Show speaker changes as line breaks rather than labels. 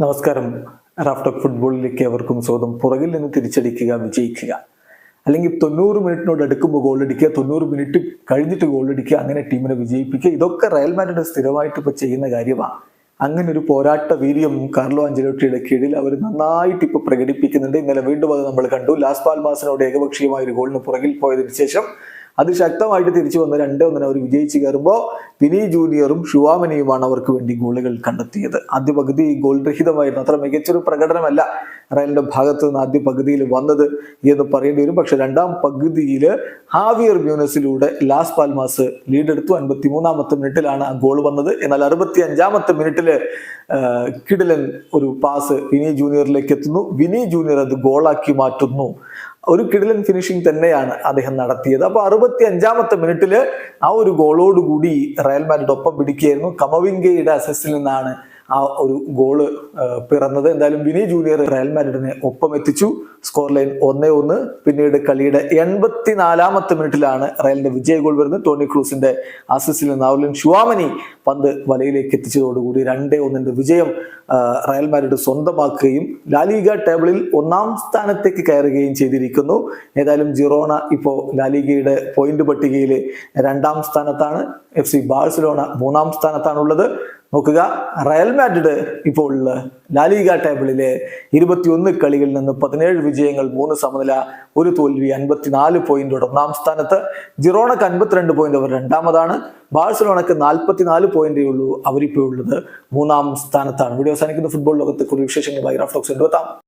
നമസ്കാരം. റാഫ്റ്റോക്ക് ഫുട്ബോളിലേക്ക് അവർക്കും സ്വാഗതം. പുറകിൽ നിന്ന് തിരിച്ചടിക്കുക വിജയിക്കുക. അല്ലെങ്കിൽ തൊണ്ണൂറ് മിനിറ്റിനോട് അടുക്കുമ്പോൾ ഗോൾ അടിക്കുക തൊണ്ണൂറ് മിനിറ്റ് കഴിഞ്ഞിട്ട് ഗോൾ അടിക്കുക അങ്ങനെ ടീമിനെ വിജയിപ്പിക്കുക. ഇതൊക്കെ റയൽ മാഡ്രിഡ് സ്ഥിരമായിട്ട് ഇപ്പോൾ ചെയ്യുന്ന കാര്യമാണ്. അങ്ങനെ ഒരു പോരാട്ട വീര്യം കാർലോ അഞ്ചലോട്ടിയുടെ കീഴിൽ അവർ നന്നായിട്ട് ഇപ്പോൾ പ്രകടിപ്പിക്കുന്നുണ്ട്. ഇന്നലെ വീണ്ടും അത് നമ്മൾ കണ്ടു. ലാസ് പാൽമാസിനോട് ഏകപക്ഷീയമായ ഒരു ഗോളിന് പുറകിൽ പോയതിനു ശേഷം അത് ശക്തമായിട്ട് തിരിച്ചു വന്ന് രണ്ട് ഒന്നിന് അവർ വിജയിച്ച് കയറുമ്പോൾ വിനി ജൂനിയറും ഷുവാമനിയുമാണ് അവർക്ക് വേണ്ടി ഗോളുകൾ കണ്ടെത്തിയത്. ആദ്യ പകുതി ഗോൾ രഹിതമായിരുന്നു. അത്ര മികച്ചൊരു പ്രകടനമല്ല റയലിന്റെ ഭാഗത്ത് നിന്ന് ആദ്യ പകുതിയിൽ വന്നത് എന്ന് പറയേണ്ടി വരും. പക്ഷെ രണ്ടാം പകുതിയിൽ ഹാവിയർ ബ്യൂനസിലൂടെ ലാസ് പാൽമാസ് ലീഡ് എടുത്തു അൻപത്തി മൂന്നാമത്തെ മിനിറ്റിലാണ് ആ ഗോൾ വന്നത്. എന്നാൽ അറുപത്തി അഞ്ചാമത്തെ മിനിറ്റിൽ കിടിലൻ ഒരു പാസ് വിനി ജൂനിയറിലേക്ക് എത്തുന്നു. വിനി ജൂനിയർ അത് ഗോളാക്കി മാറ്റുന്നു. ഒരു കിടിലൻ ഫിനിഷിംഗ് തന്നെയാണ് അദ്ദേഹം നടത്തിയത്. അപ്പൊ അറുപത്തി അഞ്ചാമത്തെ മിനിറ്റിൽ ആ ഒരു ഗോളോടുകൂടി റയൽ മാഡ്രിഡ് ഒപ്പം പിടിക്കുകയായിരുന്നു. കമവിംഗയുടെ അസസ്സിൽ നിന്നാണ് ആ ഒരു ഗോൾ പിറന്നത്. എന്തായാലും വിനി ജൂനിയർ റയൽ മാഡ്രിഡിനെ ഒപ്പം എത്തിച്ചു. സ്കോർ ലൈൻ ഒന്നേ ഒന്ന്. പിന്നീട് കളിയുടെ എൺപത്തിനാലാമത്തെ മിനിറ്റിലാണ് റയലിന്റെ വിജയ ഗോൾ വരുന്നത്. ടോണി ക്രൂസിന്റെ അസിസ്റ്റിൽ നിന്ന് ഔലിൻ ഷുവാമനി പന്ത് വലയിലേക്ക് എത്തിച്ചതോടുകൂടി രണ്ടേ ഒന്നിന്റെ വിജയം റയൽ മാഡ്രിഡ് സ്വന്തമാക്കുകയും ലാലിഗ ടേബിളിൽ ഒന്നാം സ്ഥാനത്തേക്ക് കയറുകയും ചെയ്തിരിക്കുന്നു. ഏതായാലും ജിറോണ ഇപ്പോൾ ലാലിഗയുടെ പോയിന്റ് പട്ടികയിൽ രണ്ടാം സ്ഥാനത്താണ്. എഫ് സി ബാഴ്സലോണ മൂന്നാം സ്ഥാനത്താണുള്ളത്. നോക്കുക. റയൽ മാഡ്രിഡ് ഇപ്പോൾ ലാലിഗ ടേബിളിലെ ഇരുപത്തിയൊന്ന് കളികളിൽ നിന്ന് പതിനേഴ് വിജയങ്ങൾ മൂന്ന് സമനില ഒരു തോൽവി അൻപത്തിനാല് പോയിന്റോടെ ഒന്നാം സ്ഥാനത്ത്. ജിറോണക്ക് അൻപത്തിരണ്ട് പോയിന്റ് അവർ രണ്ടാമതാണ്. ബാഴ്സലോണക്ക് നാൽപ്പത്തിനാല് പോയിന്റേ ഉള്ളൂ അവരിപ്പോൾ ഉള്ളത് മൂന്നാം സ്ഥാനത്താണ്. വീഡിയോ അവസാനിക്കുന്ന. ഫുട്ബോൾ ലോകത്തെ കൂടുതൽ വിശേഷങ്ങളുമായി ടോക്സ് എടുത്താം